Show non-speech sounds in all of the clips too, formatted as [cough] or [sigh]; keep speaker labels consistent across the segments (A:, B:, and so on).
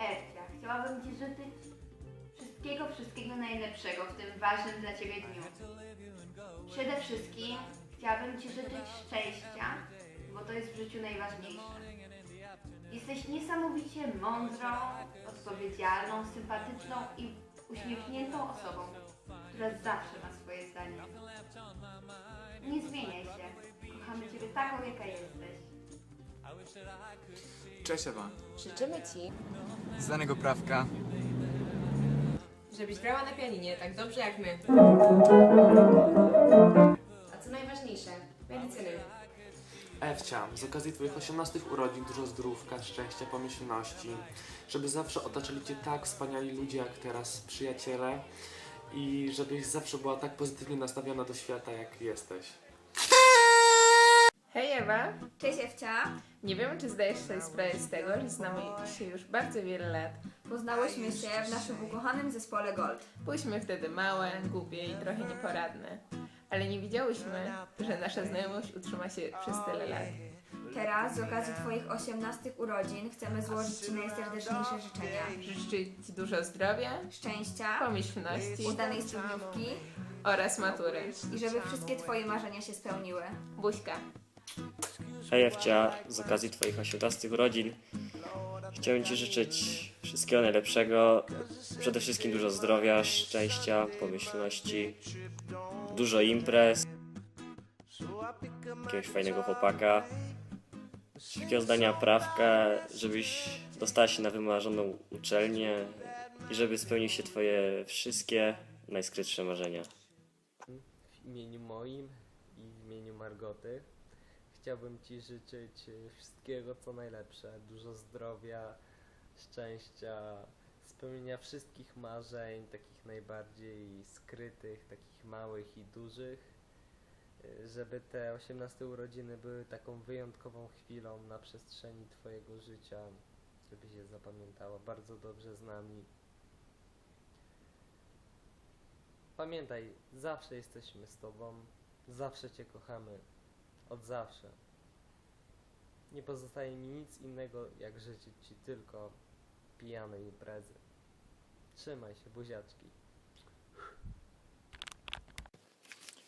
A: Ewcia, chciałabym Ci życzyć wszystkiego, wszystkiego najlepszego w tym ważnym dla Ciebie dniu. Przede wszystkim chciałabym Ci życzyć szczęścia, bo to jest w życiu najważniejsze. Jesteś niesamowicie mądrą, odpowiedzialną, sympatyczną i uśmiechniętą osobą, która zawsze ma swoje zdanie. Nie zmieniaj się. Kochamy Ciebie taką, jaka jesteś.
B: Cześć Ewa.
C: Życzymy Ci,
B: Z danego prawka.
C: żebyś grała na pianinie tak dobrze jak my. A co najważniejsze, medycyny.
D: Ewcia, z okazji Twoich 18 urodzin dużo zdrówka, szczęścia, pomyślności, żeby zawsze otaczali Cię tak wspaniali ludzie jak teraz, przyjaciele i żebyś zawsze była tak pozytywnie nastawiona do świata jak jesteś.
E: Hej Ewa!
F: Cześć Ewcia.
E: Nie wiem, czy zdajesz sobie sprawę z tego, że znamy się już bardzo wiele lat.
F: Poznałyśmy się w naszym ukochanym zespole Gold.
E: Byłyśmy wtedy małe, głupie i trochę nieporadne. Ale nie wiedziałyśmy, że nasza znajomość utrzyma się przez tyle lat.
F: Teraz z okazji Twoich 18 urodzin chcemy złożyć Ci najserdeczniejsze życzenia.
E: Życzę Ci dużo zdrowia,
F: Szczęścia,
E: pomyślności
F: udanej studniówki
E: oraz matury.
F: i żeby wszystkie Twoje marzenia się spełniły.
E: Buźka.
G: Hej Ewcia, z okazji Twoich 18 urodzin chciałem Ci życzyć wszystkiego najlepszego, przede wszystkim dużo zdrowia, szczęścia, pomyślności, dużo imprez, jakiegoś fajnego chłopaka, szybkiego zdania prawka, żebyś dostała się na wymarzoną uczelnię i żeby spełniły się Twoje wszystkie najskrytsze marzenia.
H: w imieniu moim i w imieniu Margoty chciałbym Ci życzyć y, wszystkiego co najlepsze, dużo zdrowia, szczęścia, spełnienia wszystkich marzeń, takich najbardziej skrytych, takich małych i dużych, y, żeby te 18 urodziny były taką wyjątkową chwilą na przestrzeni Twojego życia, żebyś je zapamiętała. Bardzo dobrze z nami. Pamiętaj, zawsze jesteśmy z Tobą, zawsze Cię kochamy, od zawsze. Nie pozostaje mi nic innego, jak życzyć Ci tylko pijanej imprezy. Trzymaj się, buziaczki.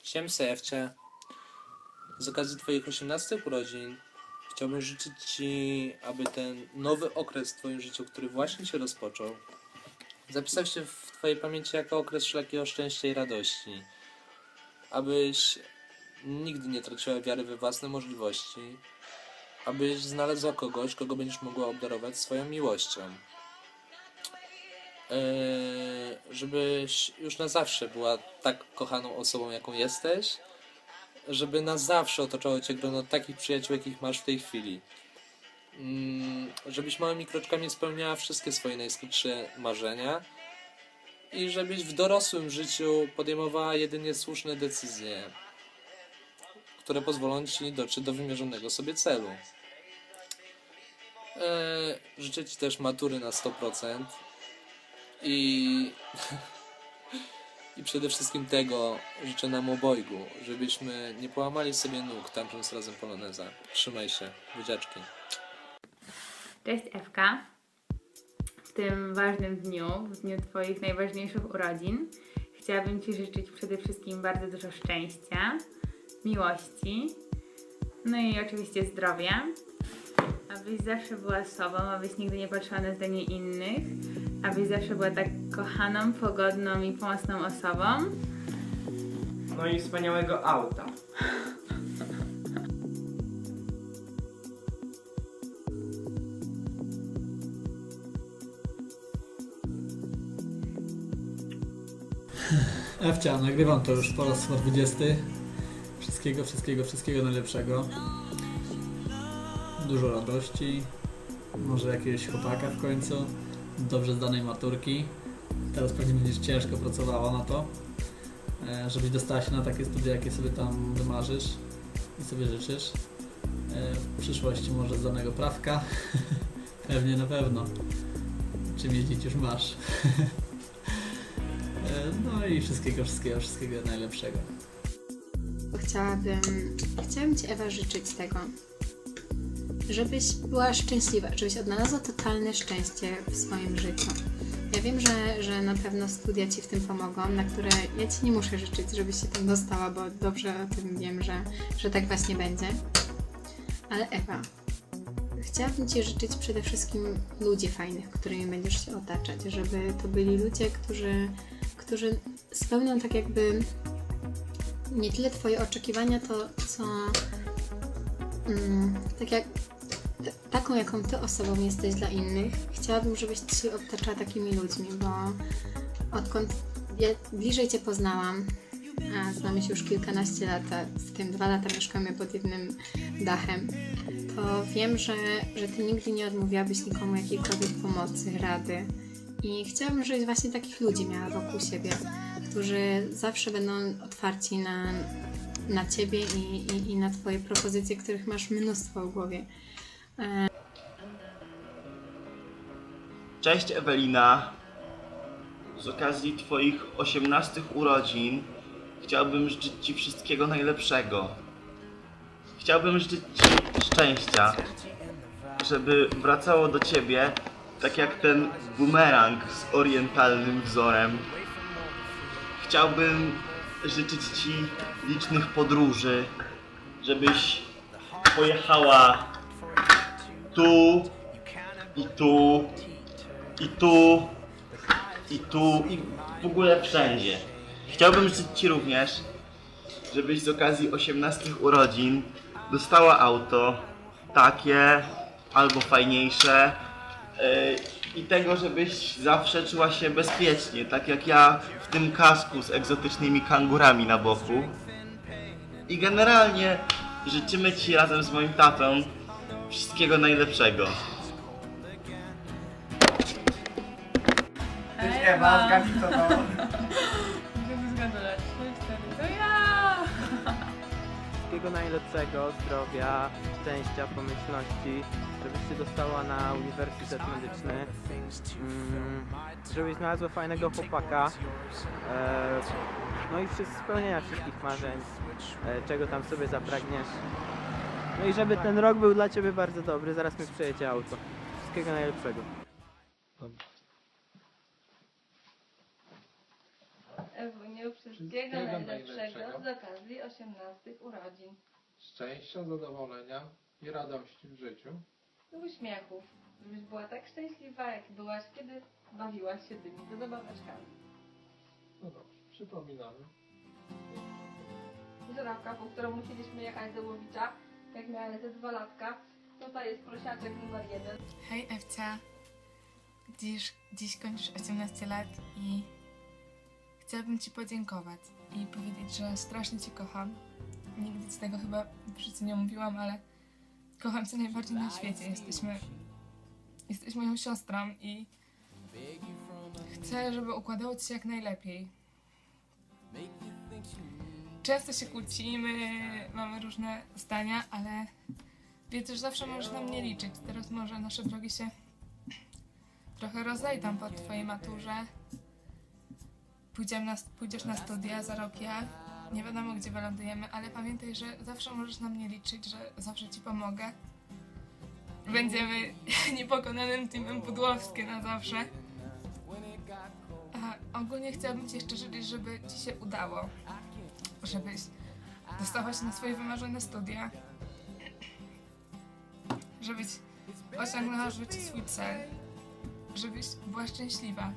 I: Siemse Ewcie. Z okazji Twoich 18 urodzin chciałbym życzyć Ci, aby ten nowy okres w Twoim życiu, który właśnie się rozpoczął, zapisał się w Twojej pamięci jako okres wszelkiego szczęścia i radości. Abyś nigdy nie traciła wiary we własne możliwości. Abyś znalazła kogoś, kogo będziesz mogła obdarować swoją miłością. Eee, żebyś już na zawsze była tak kochaną osobą, jaką jesteś, żeby na zawsze otaczało cię grono takich przyjaciół, jakich masz w tej chwili. Mm, żebyś małymi kroczkami spełniała wszystkie swoje najskrytsze marzenia i żebyś w dorosłym życiu podejmowała jedynie słuszne decyzje, które pozwolą ci dotrzeć do wymierzonego sobie celu. Eee, życzę ci też matury na 100% i [laughs] i przede wszystkim tego życzę nam obojgu, żebyśmy nie połamali sobie nóg tańcząc razem poloneza. Trzymaj się, buziaczki.
J: Cześć Ewka. W tym ważnym dniu, w dniu Twoich najważniejszych urodzin, chciałabym Ci życzyć przede wszystkim bardzo dużo szczęścia, miłości, no i oczywiście zdrowia. Abyś zawsze była sobą, abyś nigdy nie patrzyła na zdanie innych, abyś zawsze była tak kochaną, pogodną i pomocną osobą.
K: No i wspaniałego auta.
L: Ewcia, nagrywam to już po raz chyba 20. Wszystkiego, wszystkiego, wszystkiego najlepszego. Dużo radości. Może jakiegoś chłopaka w końcu. Dobrze zdanej maturki. Teraz pewnie będziesz ciężko pracowała na to. e, Żebyś dostała się na takie studia, jakie sobie tam wymarzysz i sobie życzysz. E, W przyszłości może zdanego prawka. [laughs] Pewnie na pewno. Czym jeździć już masz. [laughs] E, No i wszystkiego, wszystkiego, wszystkiego najlepszego.
M: Chciałabym, chciałabym Ci Ewa życzyć tego, żebyś była szczęśliwa, żebyś odnalazła totalne szczęście w swoim życiu. Ja wiem, że, że na pewno studia Ci w tym pomogą, na które ja Ci nie muszę życzyć, żebyś się tam dostała, bo dobrze o tym wiem, że, że tak właśnie będzie. Ale Ewa, chciałabym Ci życzyć przede wszystkim ludzi fajnych, którymi będziesz się otaczać, żeby to byli ludzie, którzy, którzy spełnią tak jakby nie tyle Twoje oczekiwania, to co mm, tak jak taką, jaką Ty osobą jesteś dla innych. Chciałabym, żebyś się otaczała takimi ludźmi, bo odkąd ja bliżej Cię poznałam, a znamy się już kilkanaście lat, w tym dwa lata mieszkamy pod jednym dachem, to wiem, że, że Ty nigdy nie odmówiłabyś nikomu jakiejkolwiek pomocy, rady. I chciałabym, żebyś właśnie takich ludzi miała wokół siebie, którzy zawsze będą otwarci na, na Ciebie i, i, i na Twoje propozycje, których masz mnóstwo w głowie.
N: Cześć Ewelina. Z okazji Twoich 18 urodzin chciałbym życzyć Ci wszystkiego najlepszego. Chciałbym życzyć Ci szczęścia, żeby wracało do Ciebie tak jak ten bumerang z orientalnym wzorem. Chciałbym życzyć Ci licznych podróży, żebyś pojechała tu i tu i tu, i tu, i w ogóle wszędzie. Chciałbym życzyć Ci również, żebyś z okazji 18 urodzin dostała auto takie albo fajniejsze yy, i tego, żebyś zawsze czuła się bezpiecznie, tak jak ja w tym kasku z egzotycznymi kangurami na boku. I generalnie życzymy Ci razem z moim tatą wszystkiego najlepszego.
K: Cześć Ewa, zgadnij to.
O: Wszystkiego najlepszego, zdrowia, szczęścia, pomyślności, żebyś się dostała na Uniwersytet Medyczny, mm, żebyś znalazła fajnego chłopaka, e, no i spełnienia wszystkich marzeń, e, czego tam sobie zapragniesz. No i żeby ten rok był dla Ciebie bardzo dobry, zaraz mi przyjedzie auto. Wszystkiego najlepszego.
P: Ewuniu, wszystkiego najlepszego z okazji 18 urodzin.
Q: Szczęścia, zadowolenia i radości w życiu.
P: I uśmiechów, żebyś była tak szczęśliwa, jak byłaś, kiedy bawiłaś się tymi do zabaweczkami.
Q: No dobrze, przypominamy.
P: Żurawka, po którą musieliśmy jechać do Łowicza, jak miała te dwa latka. Tutaj jest prosiaczek numer jeden.
E: Hej Ewcia, dziś, dziś kończysz 18 lat i chciałabym Ci podziękować i powiedzieć, że strasznie Cię kocham. Nigdy Ci tego chyba w życiu nie mówiłam, ale kocham Cię najbardziej na świecie. Jesteśmy, jesteś moją siostrą i chcę, żeby układało Ci się jak najlepiej. Często się kłócimy, mamy różne zdania, ale Wiedzę, że zawsze możesz na mnie liczyć. Teraz może nasze drogi się trochę rozejdą po twojej maturze. Pójdziemy na, pójdziesz na studia za rok ja. Nie wiadomo, gdzie wylądujemy, ale pamiętaj, że zawsze możesz na mnie liczyć, że zawsze ci pomogę. Będziemy [laughs] niepokonanym teamem Pudłowskie na zawsze. A ogólnie chciałabym ci jeszcze życzyć, żeby ci się udało. Żebyś dostała się na swoje wymarzone studia żebyś osiągnęła w życiu swój cel, żebyś była szczęśliwa.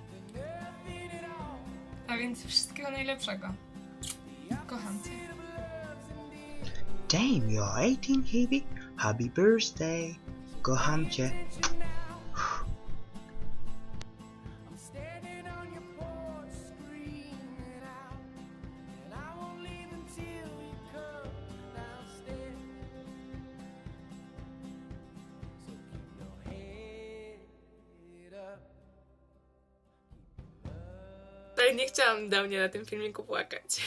E: A więc wszystkiego najlepszego. Kocham cię.
R: Damn, you're 18, Hebe. Happy birthday. Kocham cię.
E: Nie chciałam dawniej na tym filmiku płakać.